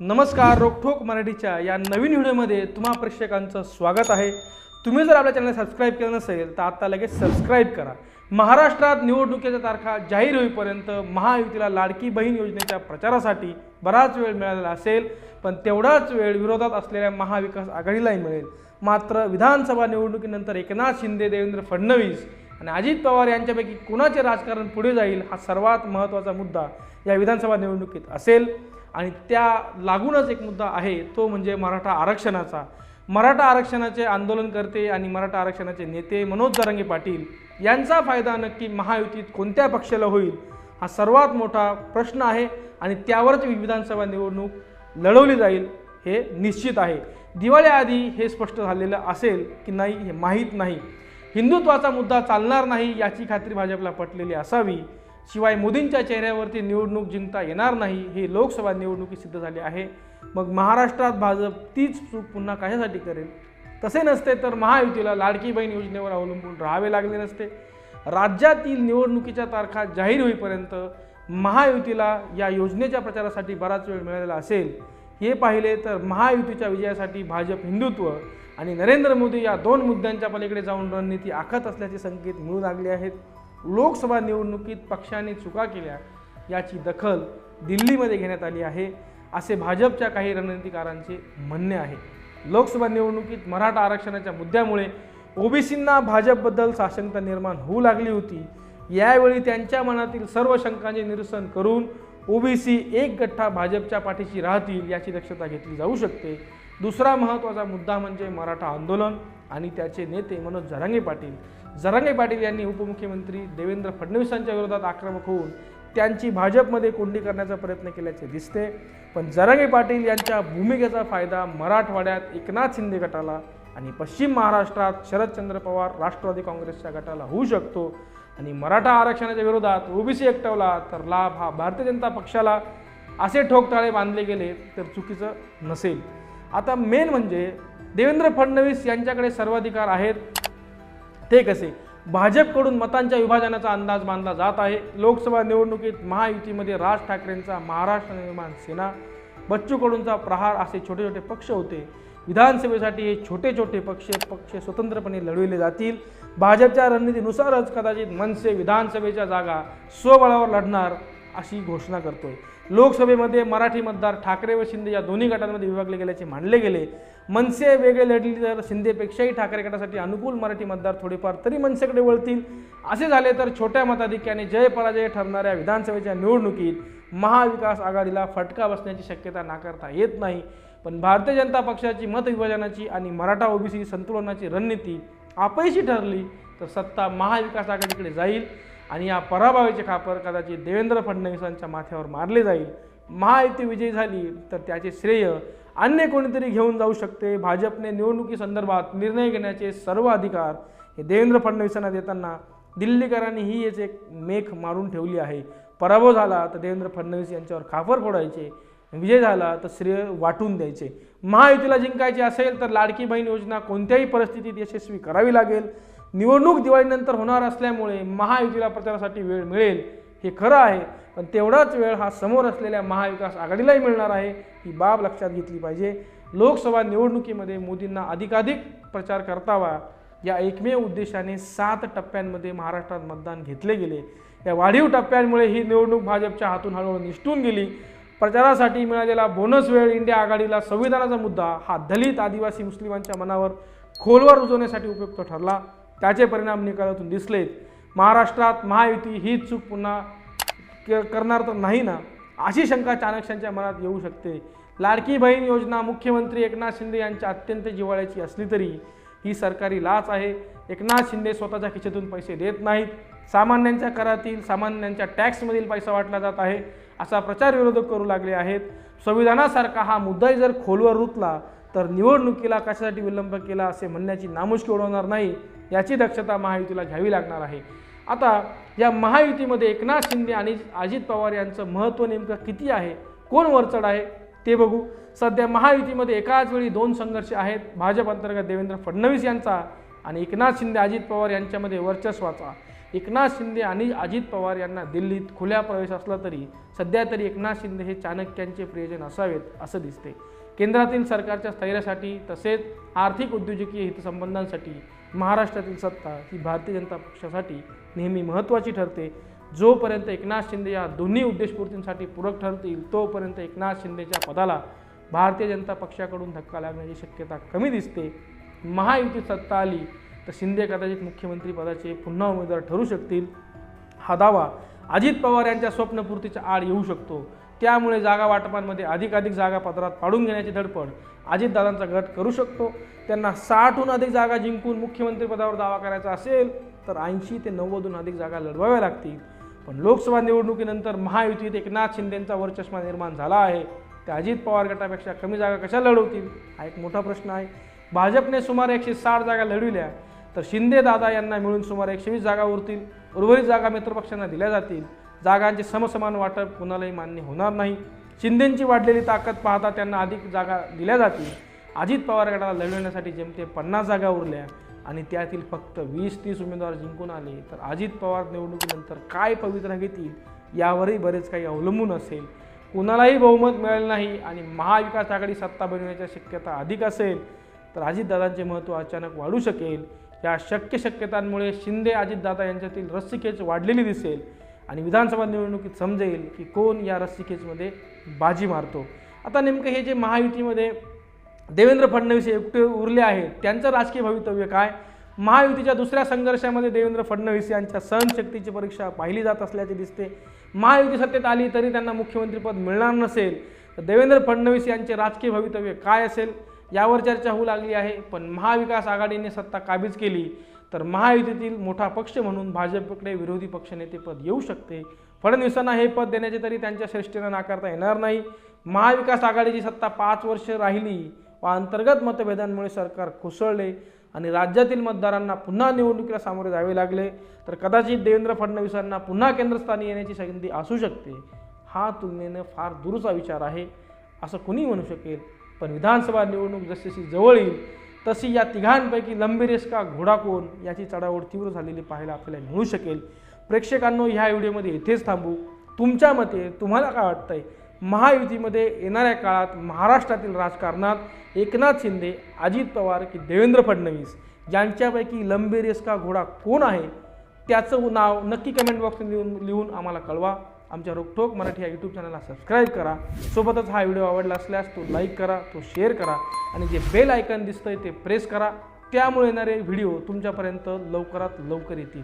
नमस्कार रोकठोक मराठीच्या या नवीन व्हिडिओमध्ये तुम्हा प्रेक्षकांचं स्वागत आहे. तुम्ही जर आपल्या चॅनल सबस्क्राईब केलं नसेल तर आता लगेच सबस्क्राईब करा. महाराष्ट्रात निवडणुकीच्या तारखा जाहीर होईपर्यंत महायुतीला लाडकी बहीण योजनेच्या प्रचारासाठी बराच वेळ मिळालेला असेल पण तेवढाच वेळ विरोधात असलेल्या महाविकास आघाडीलाही मिळेल. मात्र विधानसभा निवडणुकीनंतर एकनाथ शिंदे देवेंद्र फडणवीस आणि अजित पवार यांच्यापैकी कुणाचे राजकारण पुढे जाईल हा सर्वात महत्त्वाचा मुद्दा या विधानसभा निवडणुकीत असेल. आणि त्या लागूनच एक मुद्दा आहे तो म्हणजे मराठा आरक्षणाचा. मराठा आरक्षणाचे आंदोलनकर्ते आणि मराठा आरक्षणाचे नेते मनोज जरांगे पाटील यांचा फायदा नक्की महायुतीत कोणत्या पक्षाला होईल हा सर्वात मोठा प्रश्न आहे आणि त्यावरच विधानसभा निवडणूक लढवली जाईल हे निश्चित आहे. दिवाळीआधी हे स्पष्ट झालेलं असेल की नाही हे माहीत नाही. हिंदुत्वाचा मुद्दा चालणार नाही याची खात्री भाजपला पटलेली असावी. शिवाय मोदींच्या चेहऱ्यावरती निवडणूक जिंकता येणार नाही हे लोकसभा निवडणुकी सिद्ध झाले आहे. मग महाराष्ट्रात भाजप तीच चूक पुन्हा कशासाठी करेल? तसे नसते तर महायुतीला लाडकी बहीण योजनेवर अवलंबून राहावे लागले नसते. राज्यातील निवडणुकीच्या तारखा जाहीर होईपर्यंत महायुतीला या योजनेच्या प्रचारासाठी बराच वेळ मिळालेला असेल. हे पाहिले तर महायुतीच्या विजयासाठी भाजप हिंदुत्व आणि नरेंद्र मोदी या दोन मुद्द्यांच्या पलीकडे जाऊन रणनीती आखत असल्याचे संकेत मिळू लागले आहेत. लोकसभा निवडणुकीत पक्षाने चुका केल्या याची दखल दिल्लीमध्ये घेण्यात आली आहे असे भाजपच्या काही रणनीतिकारांचे म्हणणे आहे. लोकसभा निवडणुकीत मराठा आरक्षणाच्या मुद्द्यामुळे ओबीसींना भाजपबद्दल साशंकता निर्माण होऊ लागली होती. यावेळी त्यांच्या मनातील सर्व शंकांचे निरसन करून ओबीसी एक गठ्ठा भाजपच्या पाठीशी राहतील याची दक्षता घेतली जाऊ शकते. दुसरा महत्त्वाचा मुद्दा म्हणजे मराठा आंदोलन आणि त्याचे नेते मनोज जरांगे पाटील. जरांगे पाटील यांनी उपमुख्यमंत्री देवेंद्र फडणवीसांच्या विरोधात आक्रमक होऊन त्यांची भाजपमध्ये कोंडी करण्याचा प्रयत्न केल्याचे दिसते. पण जरांगे पाटील यांच्या भूमिकेचा फायदा मराठवाड्यात एकनाथ शिंदे गटाला आणि पश्चिम महाराष्ट्रात शरदचंद्र पवार राष्ट्रवादी काँग्रेसच्या गटाला होऊ शकतो आणि मराठा आरक्षणाच्या विरोधात ओबीसी एकटवला तर लाभ हा भारतीय जनता पक्षाला असे ठोकताळे बांधले गेले तर चुकीचं नसेल. आता मेन म्हणजे देवेंद्र फडणवीस यांच्याकडे सर्वाधिकार आहेत. ते कसे? भाजपकडून मतांच्या विभाजनाचा अंदाज बांधला जात आहे. लोकसभा निवडणुकीत महायुतीमध्ये राज ठाकरेंचा महाराष्ट्र निर्माण सेना बच्चू कडूंचा प्रहार असे छोटे छोटे पक्ष होते. विधानसभेसाठी हे छोटे छोटे पक्ष पक्ष स्वतंत्रपणे लढविले जातील. भाजपच्या रणनीतीनुसारच कदाचित मनसे विधानसभेच्या जागा स्वबळावर लढणार. अशी घोषणा करतोय. लोकसभेमध्ये मराठी मतदार ठाकरे व शिंदे या दोन्ही गटांमध्ये विभागले गेल्याचे मानले गेले. मनसे वेगळे लढली तर शिंदेपेक्षाही ठाकरे गटासाठी अनुकूल मराठी मतदार थोडेफार तरी मनसेकडे वळतील. असे झाले तर छोट्या मताधिक्याने जय पराजय ठरणाऱ्या विधानसभेच्या निवडणुकीत महाविकास आघाडीला फटका बसण्याची शक्यता नाकारता येत नाही. पण भारतीय जनता पक्षाची मतविभाजनाची आणि मराठा ओबीसी संतुलनाची रणनीती अपयशी ठरली तर सत्ता महाविकास आघाडीकडे जाईल. आणि या पराभवाचे खापर कदाचित देवेंद्र फडणवीसांच्या माथ्यावर मारले जाईल. महायुती विजयी झाली तर त्याचे श्रेय अन्य कोणीतरी घेऊन जाऊ शकते. भाजपने निवडणुकीसंदर्भात निर्णय घेण्याचे सर्व अधिकार हे देवेंद्र फडणवीसांना देताना दिल्लीकरांनी ही याची एक मेख मारून ठेवली आहे. पराभव झाला तर देवेंद्र फडणवीस यांच्यावर खापर फोडायचे. विजय झाला तर श्रेय वाटून द्यायचे. महायुतीला जिंकायचे असेल तर लाडकी बहीण योजना कोणत्याही परिस्थितीत यशस्वी करावी लागेल. निवडणूक दिवाळीनंतर होणार असल्यामुळे महायुतीला प्रचारासाठी वेळ मिळेल हे खरं आहे. पण तेवढाच वेळ हा समोर असलेल्या महाविकास आघाडीलाही मिळणार आहे ही बाब लक्षात घेतली पाहिजे. लोकसभा निवडणुकीमध्ये मोदींना अधिकाधिक प्रचार करतावा या एकमेव उद्देशाने सात टप्प्यांमध्ये महाराष्ट्रात मतदान घेतले गेले. या वाढीव टप्प्यांमुळे ही निवडणूक भाजपच्या हातून हळूहळू निष्ठून गेली. प्रचारासाठी मिळालेला बोनस वेळ इंडिया आघाडीला संविधानाचा मुद्दा हा दलित आदिवासी मुस्लिमांच्या मनावर खोलवर रुजवण्यासाठी उपयुक्त ठरला. त्याचे परिणाम निकालातून दिसलेत. महाराष्ट्रात महायुती ही चूक पुन्हा क- करणार तर नाही ना? अशी शंका चाणक्यांच्या मनात येऊ शकते. लाडकी बहीण योजना मुख्यमंत्री एकनाथ शिंदे यांच्या अत्यंत जिव्हाळ्याची असली तरी ही सरकारी लाच आहे. एकनाथ शिंदे स्वतःच्या खिशातून पैसे देत नाहीत. सामान्यांच्या करातील सामान्यांच्या टॅक्समधील पैसा वाटला जात आहे असा प्रचार विरोधक करू लागले आहेत. संविधानासारखा हा मुद्दाही जर खोलवर रुतला तर निवडणुकीला कशासाठी विलंब केला असे म्हणण्याची नामुष्की उडवणार नाही. याची दक्षता महायुतीला घ्यावी लागणार आहे. आता या महायुतीमध्ये एकनाथ शिंदे आणि अजित पवार यांचं महत्त्व नेमकं किती आहे? कोण वरचढ आहे? ते बघू. सध्या महायुतीमध्ये एकाच वेळी दोन संघर्ष आहेत. भाजप अंतर्गत देवेंद्र फडणवीस यांचा आणि एकनाथ शिंदे अजित पवार यांच्यामध्ये वर्चस्वाचा. एकनाथ शिंदे आणि अजित पवार यांना दिल्लीत खुल्या प्रवेश असला तरी सध्या तरी एकनाथ शिंदे हे चाणक्यांचे प्रियजन असावेत असं दिसते केंद्रातील सरकारच्या स्थैर्यासाठी तसेच आर्थिक उद्योजकीय हितसंबंधांसाठी महाराष्ट्रातील सत्ता ही भारतीय जनता पक्षासाठी नेहमी महत्त्वाची ठरते. जोपर्यंत एकनाथ शिंदे या दोन्ही उद्देशपूर्तींसाठी पूरक ठरतील तोपर्यंत एकनाथ शिंदेच्या पदाला भारतीय जनता पक्षाकडून धक्का लागण्याची शक्यता कमी दिसते. महायुतीत सत्ता आली तर शिंदे कदाचित मुख्यमंत्री पदाचे पुन्हा उमेदवार ठरू शकतील. हा दावा अजित पवार यांच्या स्वप्नपूर्तीच्या आड येऊ शकतो. त्यामुळे जागा वाटपांमध्ये अधिकाधिक जागा पत्रात पाडून घेण्याची धडपड अजितदादांचा गट करू शकतो. त्यांना साठहून अधिक जागा जिंकून मुख्यमंत्रीपदावर दावा करायचा असेल तर ऐंशी ते नव्वदहून अधिक जागा लढवाव्या लागतील. पण लोकसभा निवडणुकीनंतर महायुतीत एकनाथ शिंदेंचा वर्चस्मा निर्माण झाला आहे. ते अजित पवार गटापेक्षा कमी जागा कशा लढवतील हा एक मोठा प्रश्न आहे. भाजपने सुमारे एकशे साठ जागा लढविल्या तर शिंदे दादा यांना मिळून सुमारे एकशे वीस जागा उरतील. उर्वरित जागा मित्रपक्षांना दिल्या जातील. जागांचे समसमान वाटप कुणालाही मान्य होणार नाही. शिंदेंची वाढलेली ताकद पाहता त्यांना अधिक जागा दिल्या जातील. अजित पवार गटाला लढवण्यासाठी जेमते पन्नास जागा उरल्या आणि त्यातील फक्त वीस तीस उमेदवार जिंकून आले. तर अजित पवार निवडणुकीनंतर काय पवित्रा घेतील यावरही बरेच काही अवलंबून असेल. कुणालाही बहुमत मिळाले नाही आणि महाविकास आघाडी सत्ता बनवण्याची शक्यता अधिक असेल तर अजितदादांचे महत्त्व अचानक वाढू शकेल. या शक्य शक्यतांमुळे शिंदे अजितदादा यांच्यातील रस्सीखेच वाढलेली दिसेल. आणि विधानसभा निवडणुकीत समजेल की कोण या रस्सीखेचमध्ये बाजी मारतो. आता नेमकं हे जे महायुतीमध्ये देवेंद्र फडणवीस एकटे उरले आहेत त्यांचं राजकीय भवितव्य काय? महायुतीच्या दुसऱ्या संघर्षामध्ये देवेंद्र फडणवीस यांच्या सहनशक्तीची परीक्षा पाहिली जात असल्याचे दिसते. महायुती सत्तेत आली तरी त्यांना मुख्यमंत्रीपद मिळणार नसेल. तर देवेंद्र फडणवीस यांचे राजकीय भवितव्य काय असेल? यावर चर्चा होऊ लागली आहे पण महाविकास आघाडीने सत्ता काबीज केली. तर महायुतीतील मोठा पक्ष म्हणून भाजपकडे विरोधी पक्षनेतेपद येऊ शकते. फडणवीसांना हे पद देण्याचे तरी त्यांच्या श्रेष्ठीनं नाकारता येणार नाही. महाविकास आघाडीची सत्ता पाच वर्ष राहिली व अंतर्गत मतभेदांमुळे सरकार कोसळले आणि राज्यातील मतदारांना पुन्हा निवडणुकीला सामोरे जावे लागले. तर कदाचित देवेंद्र फडणवीसांना पुन्हा केंद्रस्थानी येण्याची संधी असू शकते. हा तुलनेनं फार दूरचा विचार आहे. असं कुणी म्हणू शकेल. पण विधानसभा निवडणूक जशी जवळ येईल तशी या तिघांपैकी लंबी रेस का घोडा कोण याची चढावड तीव्र झालेली पाहायला आपल्याला मिळू शकेल. प्रेक्षकांनो ह्या व्हिडिओमध्ये इथेच थांबू. तुमच्या मते तुम्हाला काय वाटतंय? महायुतीमध्ये येणाऱ्या काळात महाराष्ट्रातील राजकारणात एकनाथ शिंदे अजित पवार की देवेंद्र फडणवीस यांच्यापैकी लंबी रेस का घोडा कोण आहे? त्याचं नाव नक्की कमेंट बॉक्समध्ये लिहून लिहून आम्हाला कळवा. आमच्या रोकठोक मराठी या यूट्यूब चॅनलला सबस्क्राईब करा. सोबतच हा व्हिडिओ आवडला असल्यास तो लाईक करा तो शेअर करा आणि जे बेल आयकन दिसतंय ते प्रेस करा. त्यामुळे येणारे व्हिडिओ तुमच्यापर्यंत लवकरात लवकर येतील.